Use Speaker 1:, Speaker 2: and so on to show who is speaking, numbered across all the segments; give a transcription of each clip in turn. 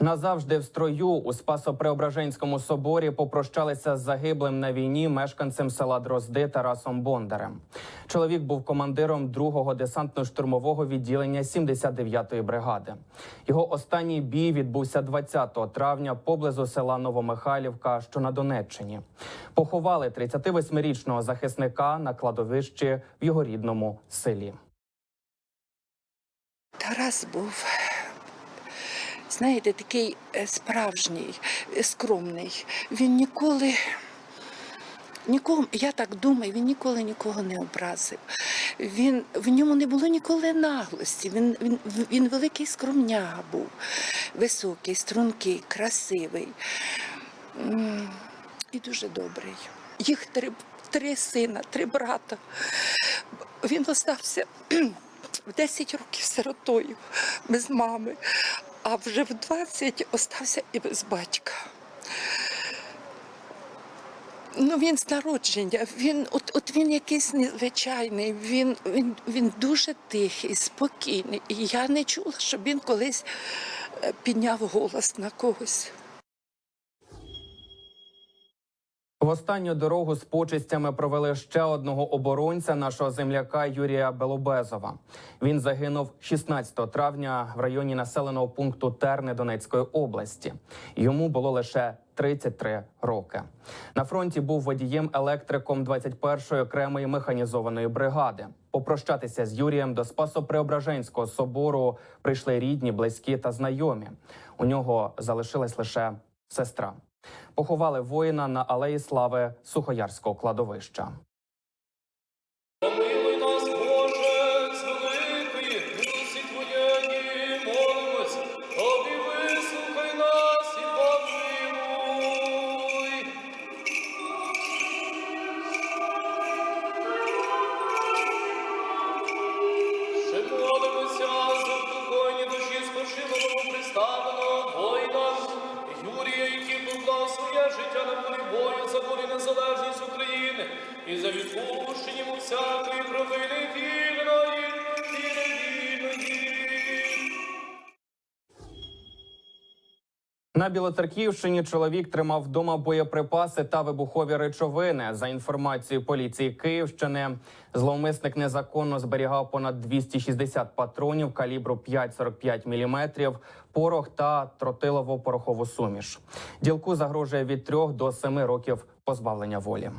Speaker 1: Назавжди в строю у Спасо-Преображенському соборі попрощалися з загиблим на війні мешканцем села Дрозди Тарасом Бондарем. Чоловік був командиром 2-го десантно-штурмового відділення 79-ї бригади. Його останній бій відбувся 20 травня поблизу села Новомихайлівка, що на Донеччині. Поховали 38-річного захисника на кладовищі в його рідному селі.
Speaker 2: Тарас був, знаєте, такий е, справжній, е, скромний. Він ніколи, нікого, я так думаю, він ніколи нікого не образив. Він, в ньому не було ніколи наглості. Він, він, він великий скромняга був, високий, стрункий, красивий і дуже добрий. Їх три, три сина, три брата. Він остався в 10 років сиротою без мами, а вже в 20 остався і без батька. Ну, він з народження, він, от, от він якийсь незвичайний, він, він, він дуже тихий, спокійний. І я не чула, щоб він колись е, підняв голос на когось.
Speaker 1: В останню дорогу з почистями провели ще одного оборонця нашого земляка Юрія Белобезова. Він загинув 16 травня в районі населеного пункту Терни Донецької області. Йому було лише 33 роки. На фронті був водієм електриком 21-ї окремої механізованої бригади. Попрощатися з Юрієм до Спасо-Преображенського собору прийшли рідні, близькі та знайомі. У нього залишилась лише сестра. Поховали воїна на алеї слави Сухоярського кладовища.
Speaker 3: І за відпущення йому всякої провини вільної і невільної.
Speaker 1: На Білоцерківщині чоловік тримав вдома боєприпаси та вибухові речовини. За інформацією поліції Київщини, зловмисник незаконно зберігав понад 260 патронів калібру 5,45 мм, порох та тротилово-порохову суміш. Ділку загрожує від 3 до 7 років позбавлення волі.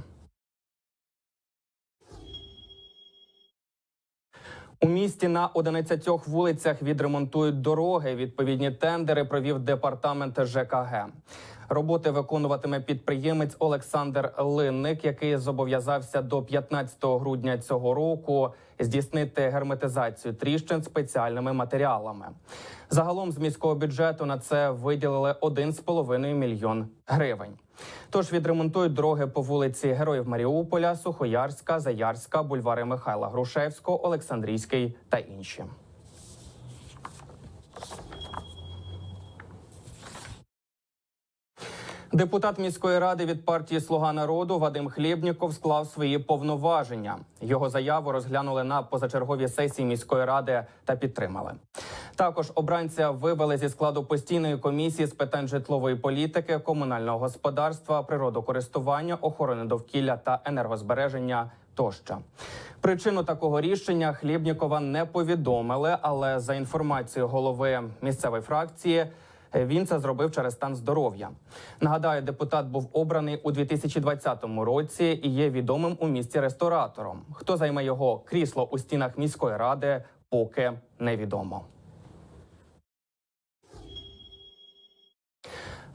Speaker 1: У місті на 11 вулицях відремонтують дороги. Відповідні тендери провів департамент ЖКГ. Роботи виконуватиме підприємець Олександр Линник, який зобов'язався до 15 грудня цього року здійснити герметизацію тріщин спеціальними матеріалами. Загалом з міського бюджету на це виділили 1,5 мільйон гривень. Тож відремонтують дороги по вулиці Героїв Маріуполя, Сухоярська, Заярська, бульвари Михайла Грушевського, Олександрійський та інші. Депутат міської ради від партії Слуга народу Вадим Хлєбніков склав свої повноваження. Його заяву розглянули на позачерговій сесії міської ради та підтримали. Також обранця вивели зі складу постійної комісії з питань житлової політики, комунального господарства, природокористування, охорони довкілля та енергозбереження тощо. Причину такого рішення Хлєбнікова не повідомили, але за інформацією голови місцевої фракції. Він це зробив через стан здоров'я. Нагадаю, депутат був обраний у 2020 році і є відомим у місті ресторатором. Хто займе його крісло у стінах міської ради, поки невідомо.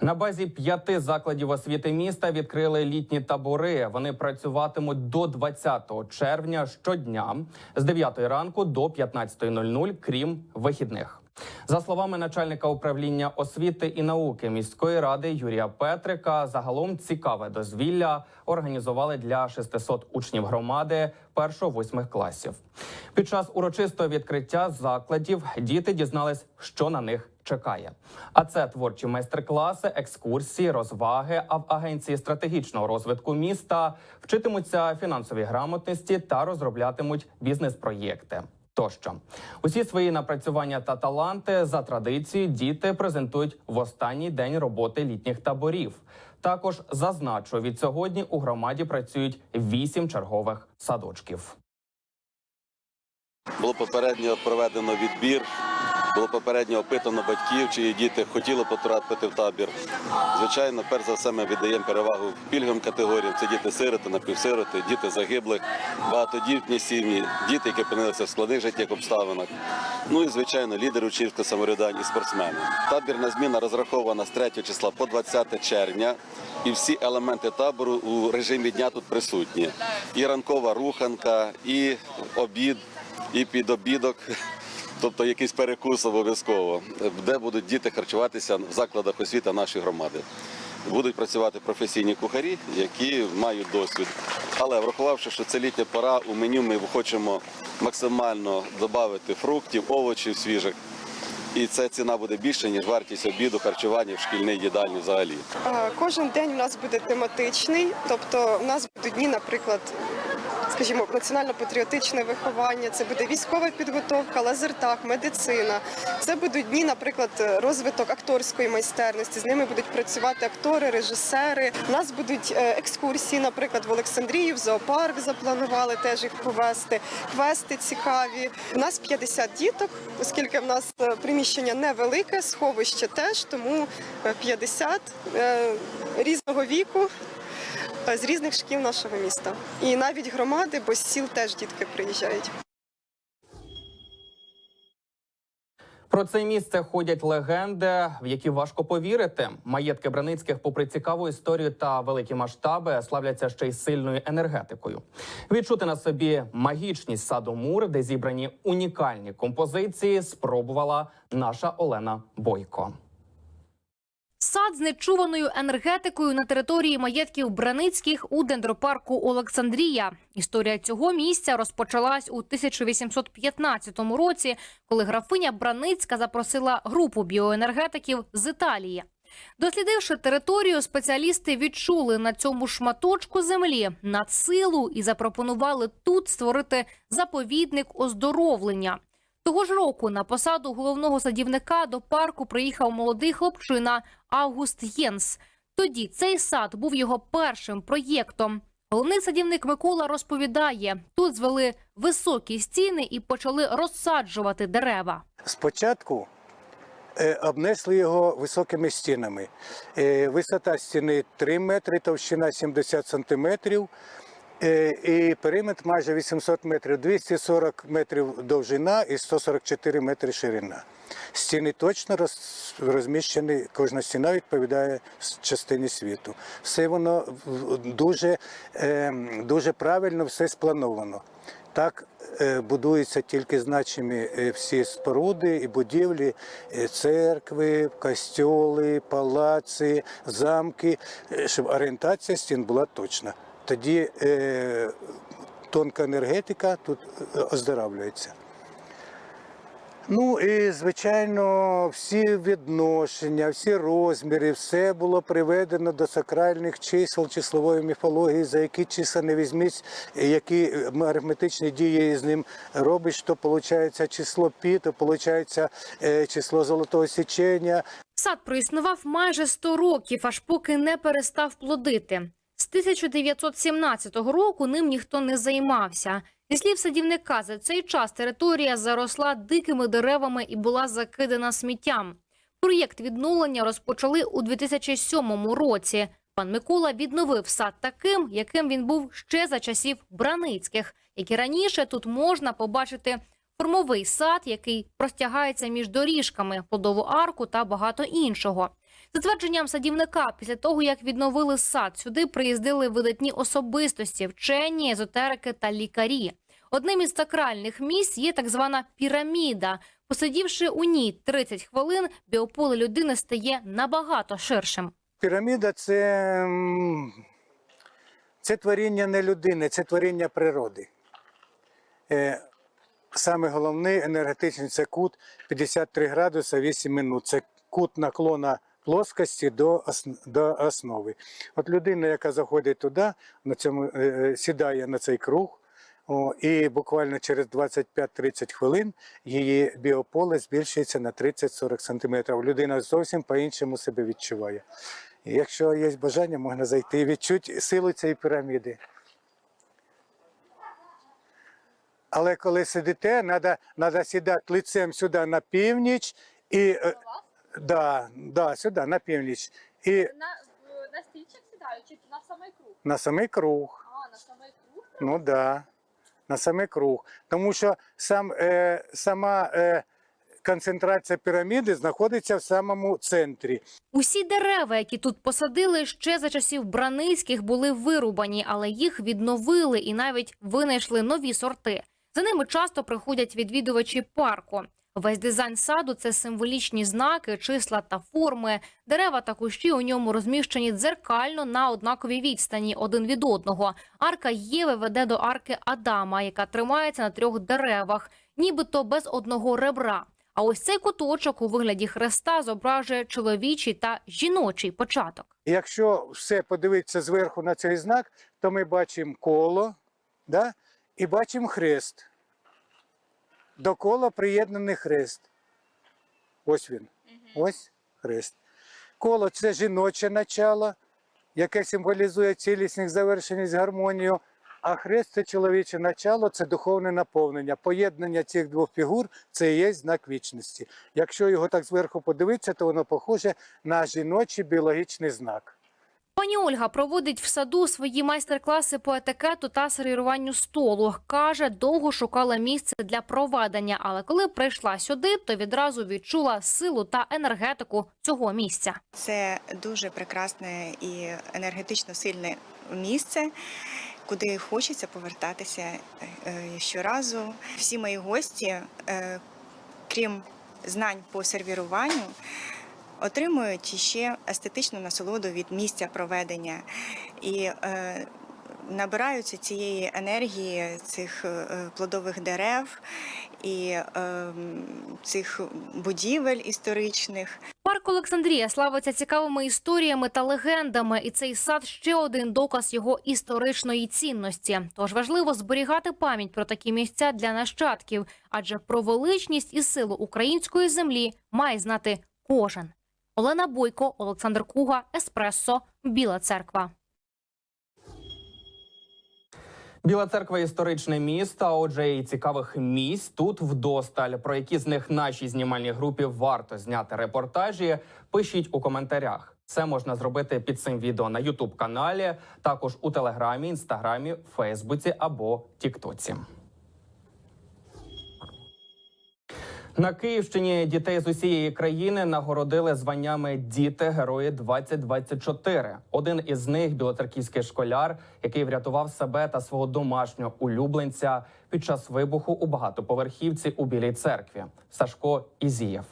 Speaker 1: На базі п'яти закладів освіти міста відкрили літні табори. Вони працюватимуть до 20 червня щодня з 9 ранку до 15.00, крім вихідних. За словами начальника управління освіти і науки міської ради Юрія Петрика, загалом цікаве дозвілля організували для 600 учнів громади першо-восьмих класів. Під час урочистого відкриття закладів діти дізнались, що на них чекає. А це творчі майстер-класи, екскурсії, розваги. А в агенції стратегічного розвитку міста вчитимуться фінансовій грамотності та розроблятимуть бізнес-проєкти. Тощо усі свої напрацювання та таланти за традицією діти презентують в останній день роботи літніх таборів. Також зазначу, від сьогодні у громаді працюють вісім чергових садочків.
Speaker 4: Було попередньо проведено відбір, було попередньо опитано батьків, чиї діти хотіли потрапити в табір. Звичайно, перш за все ми віддаємо перевагу пільговим категоріям. Це діти-сироти, напівсироти, діти загиблих, багатодітні сім'ї, діти, які опинилися в складних життєвих обставинах. Ну і звичайно, лідери учнівського самоврядування і спортсмени. Табірна зміна розрахована з 3 числа по 20 червня. І всі елементи табору у режимі дня тут присутні. І ранкова руханка, і обід, і підобідок, тобто якийсь перекус обов'язково, де будуть діти харчуватися в закладах освіти нашої громади. Будуть працювати професійні кухарі, які мають досвід. Але врахувавши, що це літня пора, у меню ми хочемо максимально додати фруктів, овочів свіжих. І ця ціна буде більше, ніж вартість обіду, харчування в шкільній їдальні взагалі.
Speaker 5: Е, Кожен день у нас буде тематичний, тобто у нас будуть дні, наприклад, скажімо, національно-патріотичне виховання, це буде військова підготовка, лазертаг, медицина. Це будуть дні, наприклад, розвиток акторської майстерності. З ними будуть працювати актори, режисери. У нас будуть е, екскурсії, наприклад, в Олександрії, в зоопарк запланували теж їх повести. Квести цікаві. У нас 50 діток, оскільки в нас е, приміщення невелике, сховище теж, тому е, 50 е, різного віку з різних шкіл нашого міста. І навіть громади, бо з сіл теж дітки приїжджають.
Speaker 1: Про це місце ходять легенди, в які важко повірити. Маєтки Браницьких, попри цікаву історію та великі масштаби, славляться ще й сильною енергетикою. Відчути на собі магічність саду Мур, де зібрані унікальні композиції, спробувала наша Олена Бойко.
Speaker 6: Сад з нечуваною енергетикою на території маєтків Браницьких у дендропарку Олександрія. Історія цього місця розпочалась у 1815 році, коли графиня Браницька запросила групу біоенергетиків з Італії. Дослідивши територію, спеціалісти відчули на цьому шматочку землі надсилу і запропонували тут створити заповідник оздоровлення. Того ж року на посаду головного садівника до парку приїхав молодий хлопчина Август Єнс. Тоді цей сад був його першим проєктом. Головний садівник Микола розповідає: тут звели високі стіни і почали розсаджувати дерева.
Speaker 7: Спочатку е, обнесли його високими стінами. Е, Висота стіни 3 метри, товщина 70 сантиметрів. Е, І периметр майже 800 метрів, 240 метрів довжина і 144 метри ширина. Стіни точно роз- розміщені, кожна стіна відповідає частині світу. Все воно дуже, е, дуже правильно все сплановано. Так е, будуються тільки значимі всі споруди і будівлі, церкви, костьоли, палаци, замки, щоб орієнтація стін була точна. Тоді е, тонка енергетика тут е, оздоравлюється. Ну і звичайно, всі відношення, всі розміри, все було приведено до сакральних чисел числової міфології, за які числа не візьміть, які арифметичні дії з ним робиш, то виходить число пі, то виходить е, число золотого січення,
Speaker 6: Сад проіснував майже 100 років, аж поки не перестав плодити. З 1917 року ним ніхто не займався. Зі слів садівника, за цей час територія заросла дикими деревами і була закидана сміттям. Проєкт відновлення розпочали у 2007 році. Пан Микола відновив сад таким, яким він був ще за часів Браницьких, які раніше тут можна побачити формовий сад, який простягається між доріжками, плодову арку та багато іншого. За твердженням садівника, після того як відновили сад, сюди приїздили видатні особистості, вчені, езотерики та лікарі. Одним із сакральних місць є так звана піраміда. Посидівши у ній 30 хвилин, біополе людини стає набагато ширшим.
Speaker 7: Піраміда це, це творіння не людини, це творіння природи. Е, Саме головне енергетичний це кут 53 градуса 8 минут. Це кут наклона плоскості до, до основи. От людина, яка заходить туди, на цьому, е, е, сідає на цей круг, О, і буквально через 25-30 хвилин її біополе збільшується на 30-40 см. Людина зовсім по-іншому себе відчуває. Якщо є бажання, можна зайти і відчути силу цієї піраміди. Але коли сидите, треба сідати лицем сюди на північ і е, да, да, сюди на північ. І
Speaker 8: На, в- на стільчик сідаю чи на самий круг?
Speaker 7: на самий круг.
Speaker 8: А, на самий круг?
Speaker 7: Ну да, на самий круг. Тому що сам, е, сама е, концентрація піраміди знаходиться в самому центрі.
Speaker 6: Усі дерева, які тут посадили ще за часів Браницьких, були вирубані, але їх відновили і навіть винайшли нові сорти. За ними часто приходять відвідувачі парку. Весь дизайн саду це символічні знаки, числа та форми. Дерева та кущі у ньому розміщені дзеркально на однаковій відстані один від одного. Арка Єви веде до арки Адама, яка тримається на трьох деревах, нібито без одного ребра. А ось цей куточок у вигляді хреста зображує чоловічий та жіночий початок.
Speaker 7: Якщо все подивитися зверху на цей знак, то ми бачимо коло да? і бачимо хрест. До кола приєднаний хрест. Ось він. Ось хрест. Коло це жіноче начало, яке символізує цілісність, завершеність, гармонію. А хрест це чоловіче начало, це духовне наповнення. Поєднання цих двох фігур це і є знак вічності. Якщо його так зверху подивитися, то воно похоже на жіночий біологічний знак.
Speaker 6: Пані Ольга проводить в саду свої майстер-класи по етикету та сервіруванню столу. Каже, довго шукала місце для проведення, але коли прийшла сюди, то відразу відчула силу та енергетику цього місця.
Speaker 9: Це дуже прекрасне і енергетично сильне місце, куди хочеться повертатися е, щоразу. Всі мої гості, е, крім знань по сервіруванню, отримують ще естетичну насолоду від місця проведення і е, набираються цієї енергії цих е, плодових дерев і е, цих будівель історичних.
Speaker 6: Парк Олександрія славиться цікавими історіями та легендами, і цей сад ще один доказ його історичної цінності. Тож важливо зберігати пам'ять про такі місця для нащадків, адже про величність і силу української землі має знати кожен. Олена Бойко, Олександр Куга, Еспресо, Біла Церква.
Speaker 1: Біла церква історичне місто. Отже, і цікавих місць тут вдосталь. Про які з них нашій знімальній групі варто зняти репортажі? Пишіть у коментарях. Це можна зробити під цим відео на Ютуб каналі, також у Телеграмі, Інстаграмі, Фейсбуці або Тіктоці. На Київщині дітей з усієї країни нагородили званнями Діти Герої 2024 Один із них білоцерківський школяр, який врятував себе та свого домашнього улюбленця під час вибуху у багатоповерхівці у Білій церкві. Сашко Ізієв.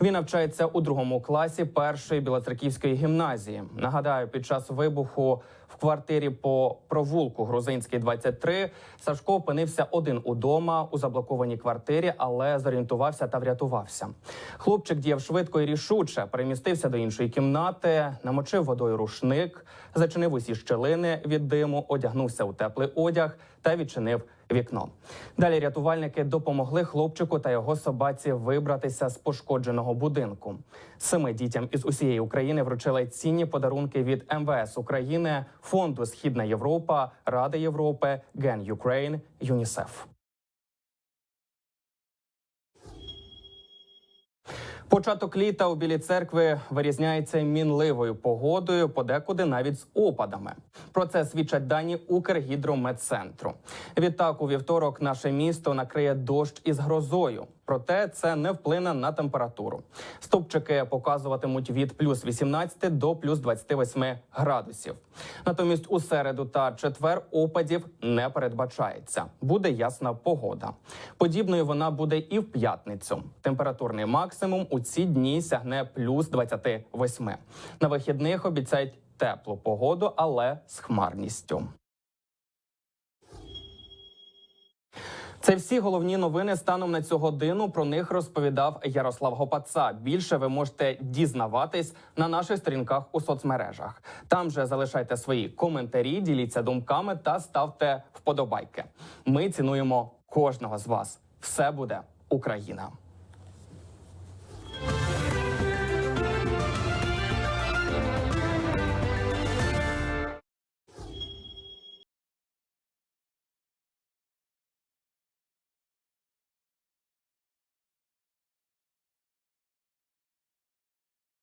Speaker 1: Він навчається у другому класі першої білоцерківської гімназії. Нагадаю, під час вибуху квартирі по провулку Грузинський 23 Сашко опинився один удома у заблокованій квартирі, але зорієнтувався та врятувався. Хлопчик діяв швидко і рішуче, перемістився до іншої кімнати, намочив водою рушник, зачинив усі щелини від диму, одягнувся у теплий одяг та відчинив вікно. Далі рятувальники допомогли хлопчику та його собаці вибратися з пошкодженого будинку. Семи дітям із усієї України вручили цінні подарунки від МВС України, фонду Східна Європа, Ради Європи, Ген Юкрейн, ЮНІСЕФ. Початок літа у білі церкви вирізняється мінливою погодою, подекуди навіть з опадами. Про це свідчать дані Укргідрометцентру. Відтак, у вівторок наше місто накриє дощ із грозою. Проте це не вплине на температуру. Стопчики показуватимуть від плюс 18 до плюс 28 градусів. Натомість у середу та четвер опадів не передбачається. Буде ясна погода. Подібною вона буде і в п'ятницю. Температурний максимум у ці дні сягне плюс 28. На вихідних обіцяють теплу погоду, але з хмарністю. Це всі головні новини станом на цю годину. Про них розповідав Ярослав Гопаца. Більше ви можете дізнаватись на наших сторінках у соцмережах. Там же залишайте свої коментарі, діліться думками та ставте вподобайки. Ми цінуємо кожного з вас. Все буде Україна.